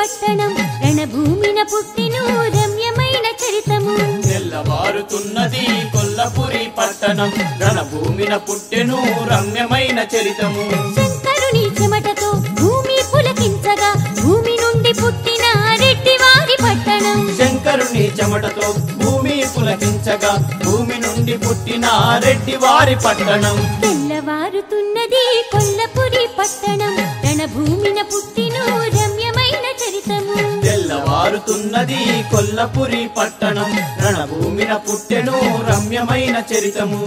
పట్టణం రణభూమిన పుట్టిను రమ్యమైన చరితము. తెల్లవారుతున్నది కొల్లపురి పట్టణం రణభూమిన పుట్టెను రమ్యమైన చరితము. శంకరుని చెమటతో భూమి పులకించగా భూమి నుండి పుట్టిన రెడ్డివారి పట్టణం. శంకరుని చెమటతో భూమి పులకించగా భూమి నుండి పుట్టిన రెడ్డి వారి పట్టణం. తెల్లవారుతున్నది కొల్లపురి పట్టణం రణభూమిన పుట్టిను ఉన్నది కొల్లపురి పట్టణం. రణభూమిన పుట్టెను రమ్యమైన చరితము.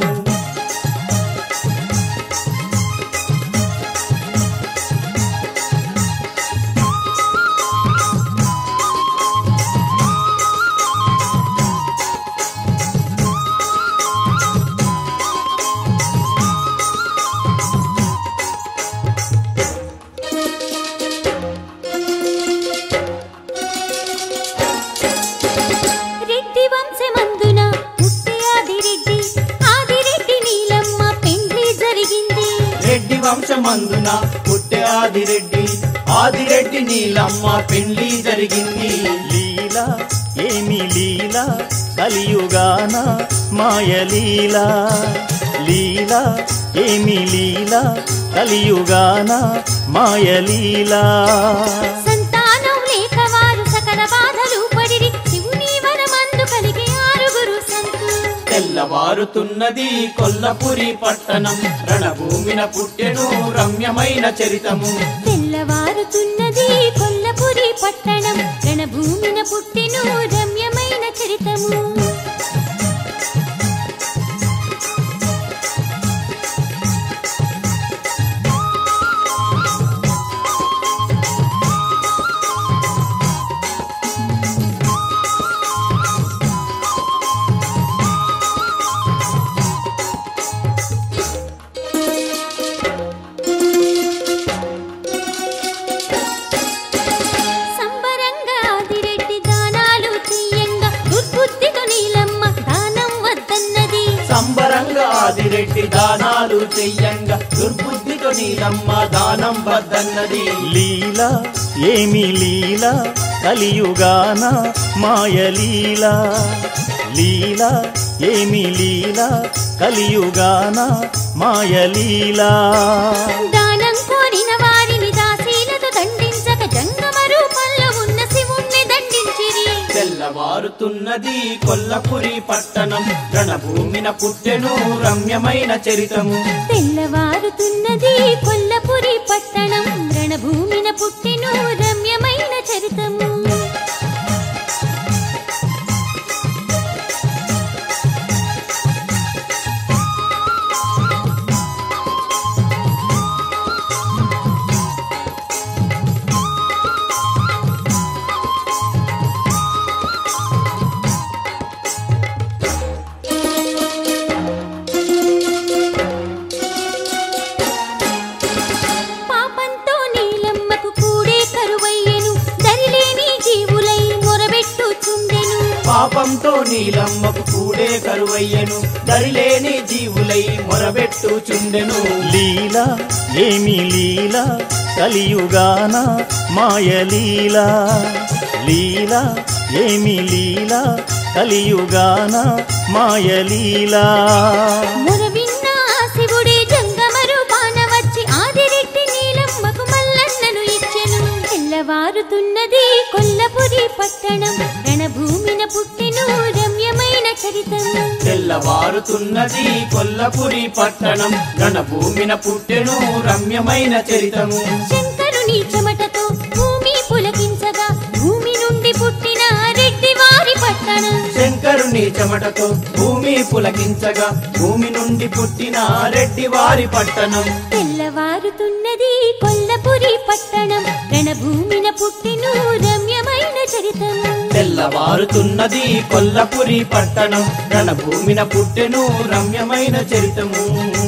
రెడ్డి వంశమందున పుట్టె ఆదిరెడ్డి. ఆదిరెడ్డి నీలమ్మ పెళ్ళి జరిగింది. లీల ఏమి లీల కలియుగాన మాయలీల లీల. ఏమి లీల కలియుగాన మాయలీలా వారుతున్నది కొల్లపురి పట్టణం. రణభూమిన పుట్టెను రమ్యమైన చరితము. తెల్లవారుతున్నది కొల్లపురి పట్టణం. రణభూమిన పుట్టెను సంబరంగా ఆదిరెడ్డి దానాలు చెయ్యంగా. దుర్బుద్ధితో నీలమ్మ దానం వద్దన్నది. లీల ఏమి లీల కలియుగాన మాయలీల లీల. ఏమి లీల కలియుగాన మాయలీల దానం వారుతున్నది కొల్లపురి పట్టణం. రణభూమిన పుట్టెను రమ్యమైన చరితము. తెల్లవారుతున్నది కొల్లపురి పట్టణం. రణభూమిన పుట్టిను రమ్యమైన పాపంతో నీలమ్మకు కూడే కరువయ్యను. దరిలేని జీవులై మొరబెట్టుచుండెను. లీల ఏమి లీల కలియుగాన మాయలీల లీల. ఏమి లీల కలియుగాన మాయలీల మొరవిన్న ఆ శివుడే జంగమ తెల్లవారుతున్నది కొల్లపురి పట్టణం. రణభూమిన పుట్టెను రమ్యమైన చరితము. శంకరుని చెమటతో భూమి పులకించగా భూమి నుండి పుట్టిన రెడ్డి వారి పట్టణం. శంకరుని చెమటతో భూమి పులకించగా భూమి నుండి పుట్టిన రెడ్డి వారి పట్టణం. తెల్లవారుతున్నది కొల్లపురి పట్టణం. రణభూమిన పుట్టిను రమ్యమైన తెల్లవారుతున్నది కొల్లపురి పట్టణం. రణభూమిన పుట్టెను రమ్యమైన చరితము.